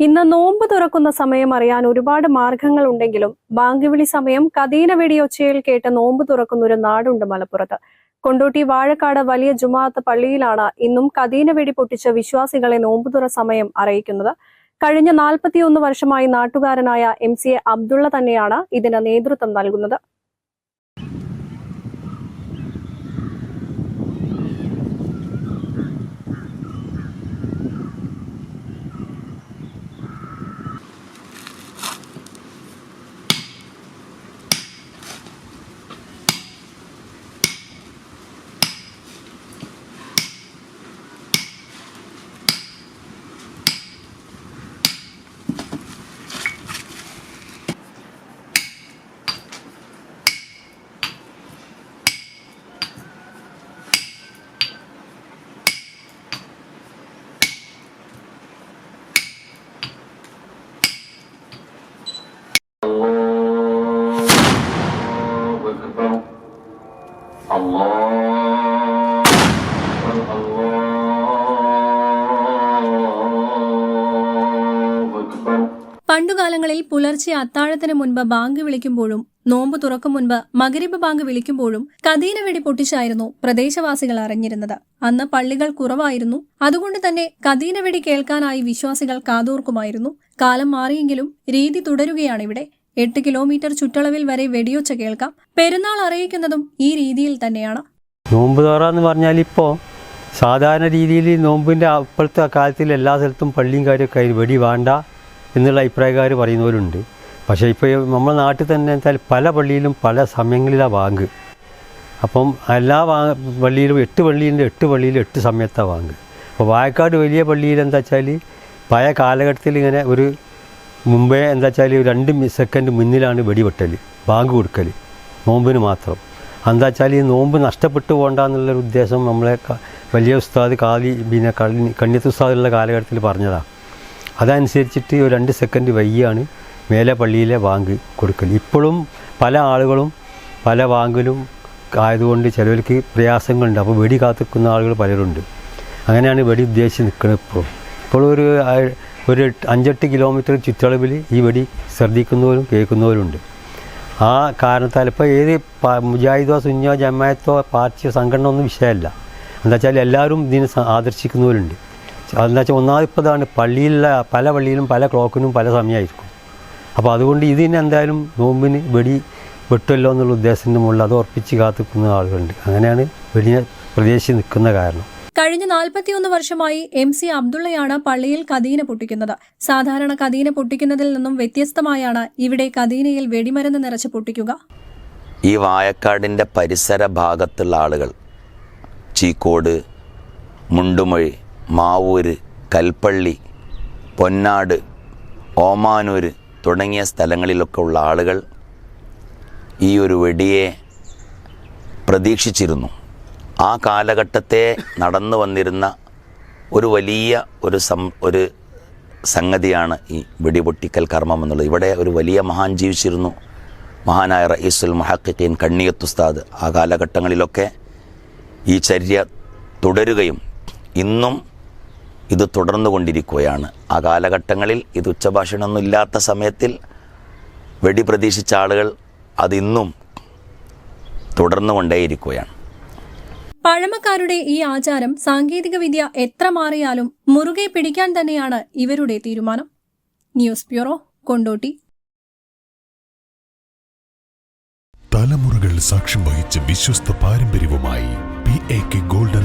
ഇന്ന് നോമ്പ് തുറക്കുന്ന സമയം അറിയാൻ ഒരുപാട് മാർഗങ്ങൾ ഉണ്ടെങ്കിലും ബാങ്കുവിളി സമയം കദീന വെടിയൊച്ചയിൽ കേട്ട് നോമ്പ് തുറക്കുന്ന ഒരു നാടുണ്ട് മലപ്പുറത്ത്. കൊണ്ടോട്ടി വാഴക്കാട് വലിയ ജുമാഅത്ത് പള്ളിയിലാണ് ഇന്നും കദീന വെടി പൊട്ടിച്ച വിശ്വാസികളെ നോമ്പുതുറ സമയം അറിയിക്കുന്നത്. കഴിഞ്ഞ നാൽപ്പത്തിയൊന്ന് വർഷമായി നാട്ടുകാരനായ എം സി എ അബ്ദുള്ള തന്നെയാണ് ഇതിന് നേതൃത്വം നൽകുന്നത്. പണ്ടുകാലങ്ങളിൽ പുലർച്ചെ അത്താഴത്തിന് മുൻപ് ബാങ്ക് വിളിക്കുമ്പോഴും നോമ്പ് തുറക്കും മുൻപ് മകരിബ് ബാങ്ക് വിളിക്കുമ്പോഴും കദീന വെടി പൊട്ടിച്ചായിരുന്നു പ്രദേശവാസികൾ അറിഞ്ഞിരുന്നത്. അന്ന് പള്ളികൾ കുറവായിരുന്നു. അതുകൊണ്ട് തന്നെ കദീന വെടി കേൾക്കാനായി വിശ്വാസികൾ കാതോർക്കുമായിരുന്നു. കാലം മാറിയെങ്കിലും രീതി തുടരുകയാണ് ഇവിടെ എട്ട് കിലോമീറ്റർ ചുറ്റളവിൽ വരെ വെടിയൊച്ച കേൾക്കാം. പെരുന്നാൾ അറിയിക്കുന്നതും ഈ രീതിയിൽ തന്നെയാണ്. നോമ്പ് തുറ എന്ന് പറഞ്ഞാൽ ഇപ്പോ സാധാരണ രീതിയിൽ നോമ്പിന്റെ അപ്പോഴത്തെ കാലത്തിൽ എല്ലാ സ്ഥലത്തും പള്ളിയും കാര്യമൊക്കെ വെടി വേണ്ട. എന്നുള്ള അഭിപ്രായക്കാർ പറയുന്നവരുണ്ട്. പക്ഷേ ഇപ്പോൾ നമ്മുടെ നാട്ടിൽ തന്നെ വെച്ചാൽ പല പള്ളിയിലും പല സമയങ്ങളിലാണ് വാങ്ക് അപ്പം എല്ലാ വാ പള്ളിയിലും എട്ട് പള്ളിയുണ്ട് എട്ട് പള്ളിയിലും എട്ട് സമയത്താണ് വാങ്ക് അപ്പോൾ വായക്കാട് വലിയ പള്ളിയിൽ എന്താ വെച്ചാൽ പഴയ കാലഘട്ടത്തിൽ ഇങ്ങനെ ഒരു മുമ്പേ എന്താ വെച്ചാൽ രണ്ട് സെക്കൻഡ് മുന്നിലാണ് വെടിവെട്ടൽ ബാങ്ക് കൊടുക്കൽ നോമ്പിന് മാത്രം. എന്താ വെച്ചാൽ ഈ നോമ്പ് നഷ്ടപ്പെട്ടു പോകണ്ട എന്നുള്ളൊരു ഉദ്ദേശം നമ്മളെ വലിയ ഉസ്താദ് കാലി പിന്നെ കണ്ണി കണ്ണിയത്ത് ഉസ്താദുള്ള കാലഘട്ടത്തിൽ പറഞ്ഞതാണ് അതനുസരിച്ചിട്ട് ഒരു രണ്ട് സെക്കൻഡ് വൈകിയാണ് മേലെ പള്ളിയിലെ വാങ്ക് കൊടുക്കൽ ഇപ്പോഴും പല ആളുകളും പല വാങ്കിലും ആയതുകൊണ്ട് ചിലവർക്ക് പ്രയാസങ്ങളുണ്ട്. അപ്പോൾ വെടി കാത്തിക്കുന്ന ആളുകൾ പലരുണ്ട്. അങ്ങനെയാണ് വെടി ഉദ്ദേശിച്ച് നിൽക്കുന്നത് ഇപ്പോഴും. ഇപ്പോൾ ഒരു ഒരു അഞ്ചെട്ട് കിലോമീറ്റർ ചുറ്റളവിൽ ഈ വെടി ശ്രദ്ധിക്കുന്നവരും കേൾക്കുന്നവരുണ്ട്. ആ കാരണത്താൽ ഇപ്പോൾ ഏത് മുജാഹിദോ സുന്നോ ജമായത്തോ പാർട്ടിയോ സംഘടന ഒന്നും വിഷയമല്ല. എന്താ വെച്ചാൽ എല്ലാവരും ഇതിനെ ആദർശിക്കുന്നവരുണ്ട്. എന്താ വെച്ചാൽ ഒന്നാമത് ഇപ്പോൾ ഇതാണ് പള്ളിയിലുള്ള പല പള്ളിയിലും പല ക്ലോക്കിനും പല സമയമായിരിക്കും അപ്പോൾ അതുകൊണ്ട് ഇതിന് എന്തായാലും നോമ്പിന് വെടി വെട്ടുമല്ലോ എന്നുള്ള ഉദ്ദേശത്തിന്റെ മുകളിൽ അത് ഉറപ്പിച്ച് കാത്തിക്കുന്ന ആളുകളുണ്ട്. അങ്ങനെയാണ് വെടിയെ പ്രദേശി നിൽക്കുന്ന കാരണം. കഴിഞ്ഞ നാൽപ്പത്തിയൊന്ന് വർഷമായി എം സി അബ്ദുള്ളയാണ് പള്ളിയിൽ കദീന പൊട്ടിക്കുന്നത്. സാധാരണ കദീന പൊട്ടിക്കുന്നതിൽ നിന്നും വ്യത്യസ്തമായാണ് ഇവിടെ കദീനയിൽ വെടിമരുന്ന് നിറച്ച് പൊട്ടിക്കുക. ഈ വായക്കാടിന്റെ പരിസര ഭാഗത്തുള്ള ആളുകൾ ചീക്കോട് മുണ്ടുമൊഴി മാവൂര് കൽപ്പള്ളി പൊന്നാട് ഓമാനൂര് തുടങ്ങിയ സ്ഥലങ്ങളിലൊക്കെ ഉള്ള ആളുകൾ ഈ ഒരു വെടിയെ പ്രതീക്ഷിച്ചിരുന്നു. ആ കാലഘട്ടത്തെ നടന്നു വന്നിരുന്ന ഒരു വലിയ ഒരു സം ഒരു സംഗതിയാണ് ഈ വെടിപൊട്ടിക്കൽ കർമ്മം എന്നുള്ളത്. ഇവിടെ ഒരു വലിയ മഹാൻ ജീവിച്ചിരുന്നു. മഹാനായ റയീസുൽ മഹക്കിൻ കണ്ണിയത്തുസ്താദ്. ആ കാലഘട്ടങ്ങളിലൊക്കെ ഈ ചര്യ തുടരുകയും ഇന്നും ഇത് തുടർന്നു കൊണ്ടിരിക്കുകയാണ്. ആ കാലഘട്ടങ്ങളിൽ ഇത് ഉച്ചഭാഷണമൊന്നും ഇല്ലാത്ത സമയത്തിൽ വെടി പ്രതീക്ഷിച്ച ആളുകൾ അതിന്നും തുടർന്നു കൊണ്ടേയിരിക്കുകയാണ്. പഴമക്കാരുടെ ഈ ആചാരം സാങ്കേതിക വിദ്യ എത്ര മാറിയാലും മുറുകെ പിടിക്കാൻ തന്നെയാണ് ഇവരുടെ തീരുമാനം. News bureau Kondotty. തലമുറകൾ സാക്ഷ്യം വഹിച്ച വിശ്വസ്ത പാരമ്പര്യവുമായി P A K golden